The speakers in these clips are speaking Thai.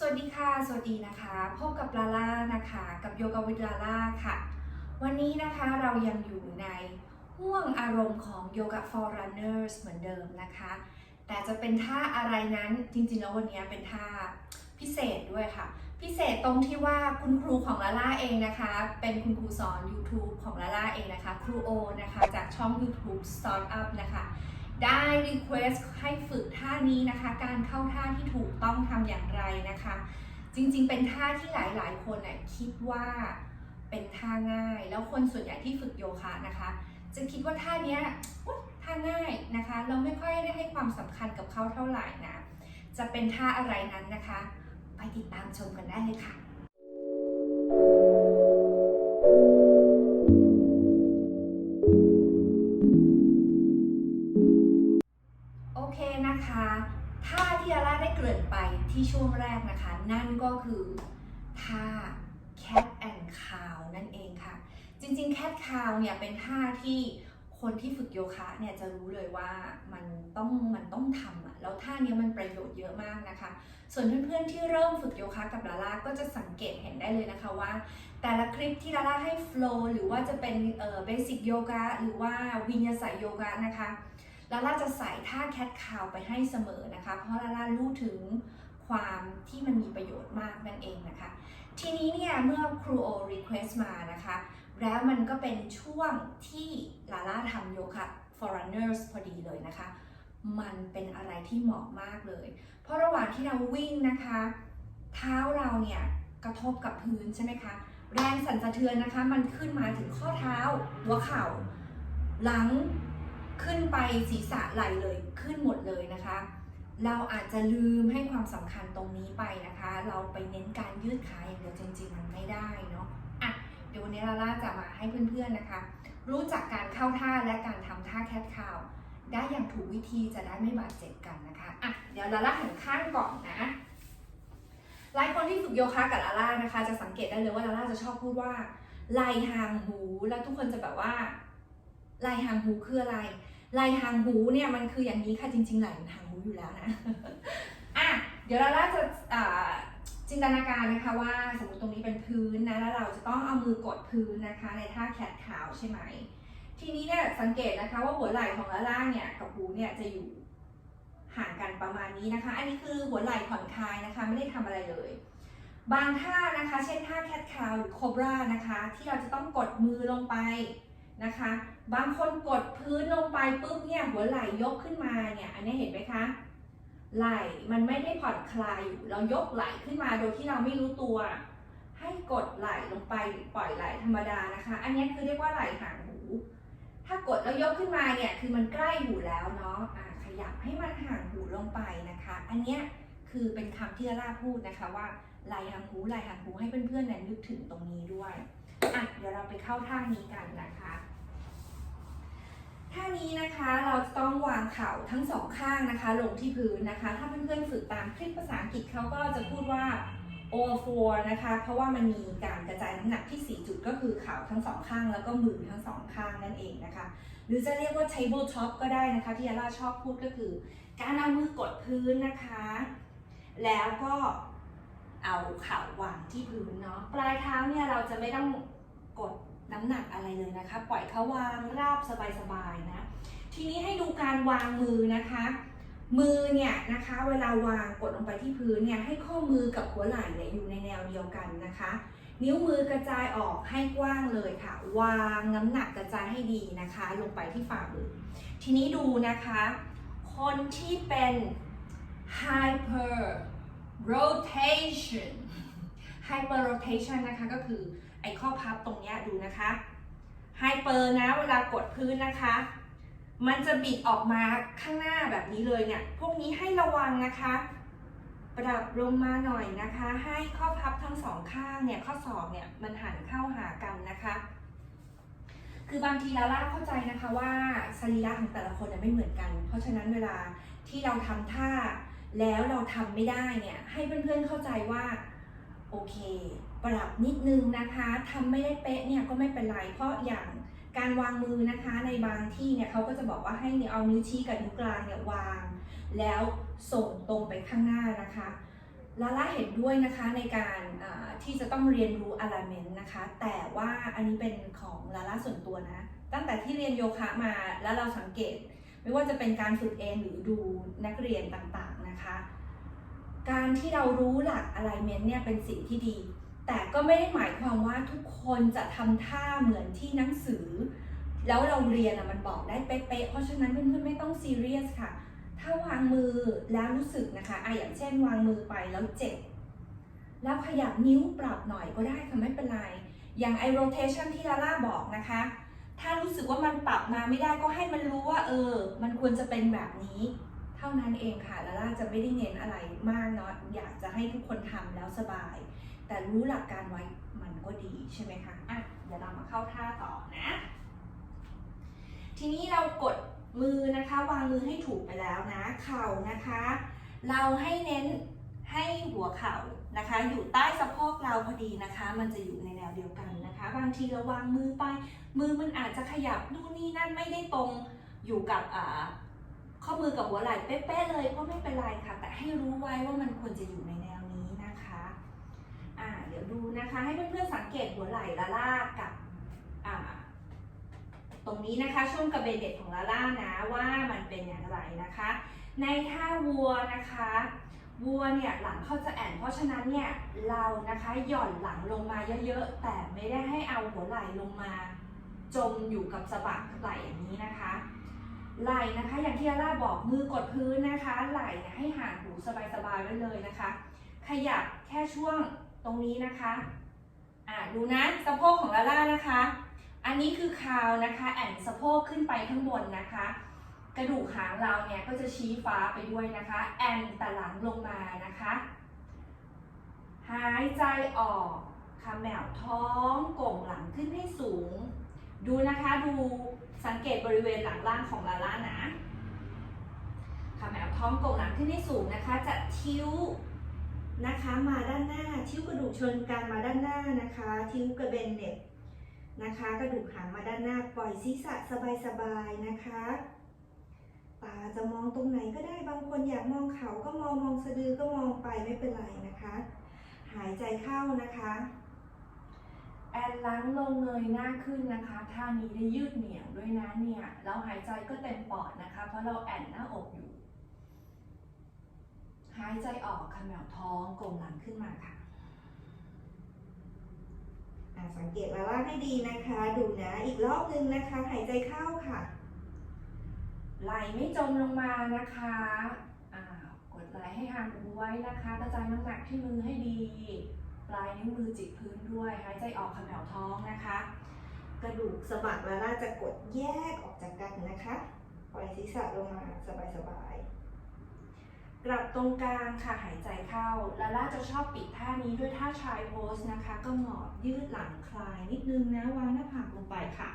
สวัสดีค่ะ สวัสดีนะคะ พบกับลาล่านะคะ กับโยกวิทลาล่าค่ะ วันนี้นะคะเรายังอยู่ในห่วงอารมณ์ของ Yoga for Runners เหมือนเดิมนะคะ แต่จะเป็นท่าอะไรนั้นจริงๆแล้ววันนี้เป็นท่าพิเศษด้วยค่ะ พิเศษตรงที่ว่าคุณครูของลาล่าเองนะคะ เป็นคุณครูสอน YouTube ของลาล่าเองนะคะ ครูโอนะคะ จากช่อง YouTube Start Up นะคะ ได้รีเควสให้ฝึกท่านี้นะคะ การเข้าท่าที่ถูกต้องทำอย่างไรนะคะ จริงๆ เป็นท่าที่หลายๆ คนน่ะคิดว่าเป็นท่าง่าย แล้วคนส่วนใหญ่ที่ฝึกโยคะนะคะ จะคิดว่าท่านี้ท่าง่ายนะคะ เราไม่ค่อยได้ให้ความสำคัญกับเขาเท่าไหร่นะ จะเป็นท่าอะไรนั้นนะคะ ไปติดตามชมกันได้เลยค่ะ ที่ช่วงแรกนะคะ นั่นก็คือท่า cat and cow นั่นเองค่ะ จริงๆ cat cow เนี่ยเป็นท่าที่คนที่ฝึกโยคะเนี่ยจะรู้เลยว่ามันต้องมันต้องทำอะแล้วท่าเนี้ยมันประโยชน์เยอะมากนะคะ ส่วนเพื่อนๆที่เริ่มฝึกโยคะกับลาล่าก็จะสังเกตเห็นได้เลยนะคะว่า แต่ละคลิปที่ลาล่าให้ flow หรือว่าจะเป็นเอ่อ basic yoga หรือว่าวิญญาสายโยคะนะคะลาล่าจะใส่ท่าแคทคาวไปให้เสมอนะคะ เพราะลาล่ารู้ถึง ความที่มันมีประโยชน์มากนั่นเองนะคะ ทีนี้เนี่ยเมื่อครูโอรีเควสมานะคะ แล้วมันก็เป็นช่วงที่ลาล่าทำโยคะ for runners พอดีเลยนะคะ มันเป็นอะไรที่เหมาะมากเลย เพราะระหว่างที่เราวิ่งนะคะ เท้าเราเนี่ยกระทบกับพื้นใช่ไหมคะ แรงสั่นสะเทือนนะคะ มันขึ้นมาถึงข้อเท้า หัวเข่า หลังขึ้นไปศีรษะไหลเลยขึ้นหมดเลยนะคะ เราอาจจะลืมให้ความสำคัญตรงนี้ไปนะคะ เราไปเน้นการยืดขาอย่างเดียวจริง ๆ มันไม่ได้เนาะอะเดี๋ยววันนี้ลาล่าจะมาให้เพื่อนๆนะคะ รู้จักการเข้าท่าและการทำท่าแคทคาวได้อย่างถูกวิธีจะได้ไม่บาดเจ็บกันนะคะอะเดี๋ยวลาล่าหันข้างก่อนนะหลายคนที่ฝึกโยคะกับลาล่านะคะ จะสังเกตได้เลยว่าลาล่าจะชอบพูดว่าไหลห่างหูแล้วทุกคนจะแบบว่าไหลห่างหูคืออะไร ไหลห่างหูเนี่ยมันคืออย่างนี้ค่ะจริงๆไหลมันห่างหูอยู่แล้วนะอะเดี๋ยวเราล่าจะจินตนาการนะคะว่าสมมติตรงนี้เป็นพื้นนะแล้วเราจะต้องเอามือกดพื้นนะคะในท่าแคทขาวใช่ไหมทีนี้เนี่ยสังเกตนะคะว่าหัวไหล่ของลาล่าเนี่ยกับหูเนี่ยจะอยู่ห่างกันประมาณนี้นะคะ อันนี้คือหัวไหล่ผ่อนคลายนะคะไม่ได้ทำอะไรเลย บางท่านะคะ เช่นท่าแคทคาวหรือโคบรานะคะ ที่เราจะต้องกดมือลงไป นะคะ บางคนกดพื้นลงไปปุ๊บเนี่ยหัวไหล่ยกขึ้นมาเนี่ยอันนี้เห็นไหมคะ ไหล่มันไม่ได้ผ่อนคลายอยู่เรายกไหล่ขึ้นมาโดยที่เราไม่รู้ตัว ให้กดไหล่ลงไปปล่อยไหล่ธรรมดานะคะ อันนี้คือเรียกว่าไหล่ห่างหู ถ้ากดแล้วยกขึ้นมาเนี่ยคือมันใกล้หูแล้วเนาะะขยับให้มันห่างหูลงไปนะคะ อันนี้คือเป็นคำที่ลาล่าพูดนะคะว่าไหล่ห่างหูไหล่ห่างหูให้เพื่อนๆนนึกถึงตรงนี้ด้วย อะเดี๋ยวเราไปเข้าท่านี้กันนะคะท่านี้นะคะเราจะต้องวางเข่าทั้งสองข้างนะคะ ลงที่พื้นนะคะ ถ้าเพื่อนๆฝึกตามคลิปภาษาอังกฤษเขาก็จะพูดว่า all four นะคะ เพราะว่ามันมีการกระจายน้ำหนักที่ 4 จุดก็คือเข่าทั้งสองข้าง แล้วก็มือทั้งสองข้างนั่นเองนะคะ หรือจะเรียกว่า table top ก็ได้นะคะ ที่ยาล่าชอบพูดก็คือ การเอามือกดพื้นนะคะ แล้วก็ เอาเข่าวางที่พื้นเนาะปลายเท้าเนี่ยเราจะไม่ต้องกดน้ำหนักอะไรเลยนะคะ ปล่อยเขาวางราบสบายๆนะ ทีนี้ให้ดูการวางมือนะคะ มือเนี่ยนะคะ เวลาวางกดลงไปที่พื้นเนี่ยให้ข้อมือกับหัวไหล่เนี่ยอยู่ในแนวเดียวกันนะคะ นิ้วมือกระจายออกให้กว้างเลยค่ะ วางน้ำหนักกระจายให้ดีนะคะ ลงไปที่ฝ่ามือ ทีนี้ดูนะคะ คนที่เป็น hyper rotation hyper rotation นะคะก็คือไอ้ข้อพับตรงนี้ดูนะคะ hyper นะเวลากดพื้นนะคะ มันจะบิดออกมาข้างหน้าแบบนี้เลยเนี่ย พวกนี้ให้ระวังนะคะ ปรับลงมาหน่อยนะคะ ให้ข้อพับทั้งสองข้างเนี่ย ข้อศอกเนี่ยมันหันเข้าหากันนะคะคือบางทีลาล่าเข้าใจนะคะว่าสรีระของแต่ละคนเนี่ยไม่เหมือนกัน เพราะฉะนั้นเวลาที่เราทำท่า แล้วเราทำไม่ได้เนี่ยให้เพื่อนๆเข้าใจว่าโอเค ปรับนิดนึงนะคะทำไม่ได้เป๊ะเนี่ยก็ไม่เป็นไรเพราะอย่างการวางมือนะคะในบางที่เนี่ยเขาก็จะบอกว่าให้เอานิ้วชี้กับนิ้วกลางเนี่ยวาง แล้วส่งตรงไปข้างหน้านะคะลาล่าเห็นด้วยนะคะในการที่จะต้องเรียนรู้ alignment นะคะ แต่ว่าอันนี้เป็นของลาล่าส่วนตัวนะ ตั้งแต่ที่เรียนโยคะมาแล้วเราสังเกต ไม่ว่าจะเป็นการฝึกเองหรือดูนักเรียนต่างๆนะคะ การที่เรารู้หลัก alignment เนี่ยเป็นสิ่งที่ดี แต่ก็ไม่ได้หมายความว่าทุกคนจะทำท่าเหมือนที่หนังสือ แล้วเราเรียนอะมันบอกได้เป๊ะๆเพราะฉะนั้นเพื่อนๆไม่ต้องซีเรียสค่ะ ถ้าวางมือแล้วรู้สึกนะคะอะอย่างเช่น วางมือไปแล้วเจ็บแล้วขยับนิ้วปรับหน่อยก็ได้ค่ะไม่เป็นไร อย่างไอ rotation ที่ลาล่าบอกนะคะ ถ้ารู้สึกว่ามันปรับมาไม่ได้ก็ให้มันรู้ว่าเออ มันควรจะเป็นแบบนี้ เท่านั้นเองค่ะลาล่าจะไม่ได้เน้นอะไรมากเนาะอยากจะให้ทุกคนทำแล้วสบาย แต่รู้หลักการไว้มันก็ดีใช่ไหมคะอะเดี๋ยวเรามาเข้าท่าต่อนะ ทีนี้เรากดมือนะคะ วางมือให้ถูกไปแล้วนะ เข่านะคะ เราให้เน้นให้หัวเข่านะคะ อยู่ใต้สะโพกเราพอดีนะคะ มันจะอยู่ในแนวเดียวกันนะคะ บางทีเราวางมือไป มือมันอาจจะขยับนู่นนี่นั่นไม่ได้ตรงอยู่กับข้อมือกับหัวไหล่เป๊ะๆเลยก็ไม่เป็นไรค่ะ แต่ให้รู้ไว้ว่ามันควรจะอยู่ในแนวนี้นะคะอ่าเดี๋ยวดูนะคะ ให้เพื่อนๆสังเกตหัวไหล่ละล่ากับอ่าตรงนี้นะคะช่วงกระเบนเด็ดของลาล่านะว่ามันเป็นอย่างไรนะคะ ในท่าวัวนะคะวัวเนี่ยหลังเขาจะแอนเพราะฉะนั้นเนี่ยเรานะคะหย่อนหลังลงมาเยอะๆ แต่ไม่ได้ให้เอาหัวไหล่ลงมา จมอยู่กับสะบักไหล่อย่างนี้นะคะ ไหล่นะคะ อย่างที่อาร่าบอกมือกดพื้นนะคะ ไหล่ให้ห่างหูสบายๆไว้เลยนะคะ ขยับแค่ช่วงตรงนี้นะคะอ่าดูนะสะโพกของลาล่านะคะ อันนี้คือคาวนะคะแอนสะโพกขึ้นไปข้างบนนะคะกระดูกหางเราเนี่ยก็จะชี้ฟ้าไปด้วยนะคะ แอนแต่หลังลงมานะคะ หายใจออกคำแมวท้องโก่งหลังขึ้นให้สูง ดูนะคะดูสังเกตบริเวณหลังล่างของลาล่านะคำแมวท้องโก่งหลังขึ้นให้สูงนะคะ จะทิ้วนะคะมาด้านหน้า ทิ้วกระดูกเชิญกรานมาด้านหน้านะคะ ทิ้วกระเบนเน็บนะคะ กระดูกหางมาด้านหน้า ปล่อยศีรษะสบายๆนะคะ ตาจะมองตรงไหนก็ได้ บางคนอยากมองเขาก็มอง มองสะดือก็มองไปไม่เป็นไรนะคะ หายใจเข้านะคะ นล้างลงเงยหน้าขึ้นนะคะท่านี้ได้ยืดเหนี่ยวด้วยนะเนี่ยแล้วหายใจก็เต็มปอดนะคะ เพราะเราแอนหน้าอกอยู่ หายใจออกขมวท้องโกงหลังขึ้นมาค่ะอ่าสังเกตแล้วว่าให้ดีนะคะ ดูนะ อีกรอบนึงนะคะ หายใจเข้าค่ะ ไหลไม่จมลงมานะคะอ่ากดไหลให้ห่างหูไว้นะคะ กระจายน้ำหนักที่มือให้ดี ปลายนิ้วมือจิกพื้นด้วย หายใจออกขมวท้องนะคะ กระดูกสะบักลาล่าจะกดแยกออกจากกันนะคะ ปล่อยศีรษะลงมาสบายๆ กลับตรงกลางค่ะหายใจเข้าลาล่าจะชอบปิดท่านี้ด้วยท่าชายโพสนะคะ ก็หงอบยืดหลังคลายนิดนึงนะวางหน้าผากลงไปค่ะ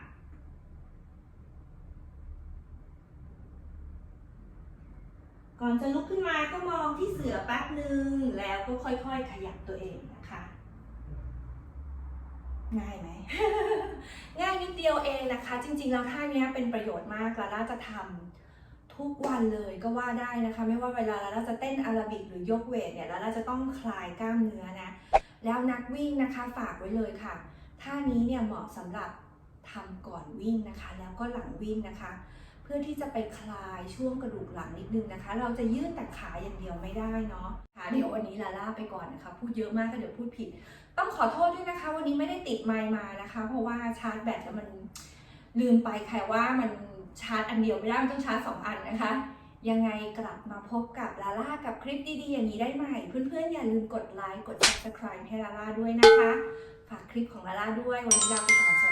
ก่อนจะลุกขึ้นมาก็มองที่เสือแป๊บหนึ่งแล้วก็ค่อยๆ ขยับตัวเองนะคะ ง่ายไหมง่ายนิดเดียวเองนะคะ จริง ๆ แล้วท่านี้เป็นประโยชน์มากลาล่าจะทำทุกวันเลยก็ว่าได้นะคะ ไม่ว่าเวลาลาล่าจะเต้นอาราบิกหรือยกเวทเนี่ยลาล่าจะต้องคลายกล้ามเนื้อนะ แล้วนักวิ่งนะคะฝากไว้เลยค่ะท่านี้เนี่ยเหมาะสำหรับทำก่อนวิ่งนะคะ แล้วก็หลังวิ่งนะคะ เพื่อที่จะไปคลายช่วงกระดูกหลังนิดนึงนะคะ เราจะยืดแต่ขาอย่างเดียวไม่ได้เนาะค่ะเดี๋ยววันนี้ลาล่าไปก่อนนะคะ พูดเยอะมากก็เดี๋ยวพูดผิด ต้องขอโทษด้วยนะคะ วันนี้ไม่ได้ติดไมค์มานะคะ เพราะว่าชาร์จแบตแล้วมันลืมไปค่ะว่ามันชาร์จอันเดียวไม่ได้มันต้องชาร์จสองอันนะคะยังไงกลับมาพบกับลาล่ากับคลิปดีๆอย่างนี้ได้ใหม่ เพื่อนๆอย่าลืมกดไลค์กด subscribe ให้ลาล่าด้วยนะคะ ฝากคลิปของลาล่าด้วยวันนี้ลาไปก่อน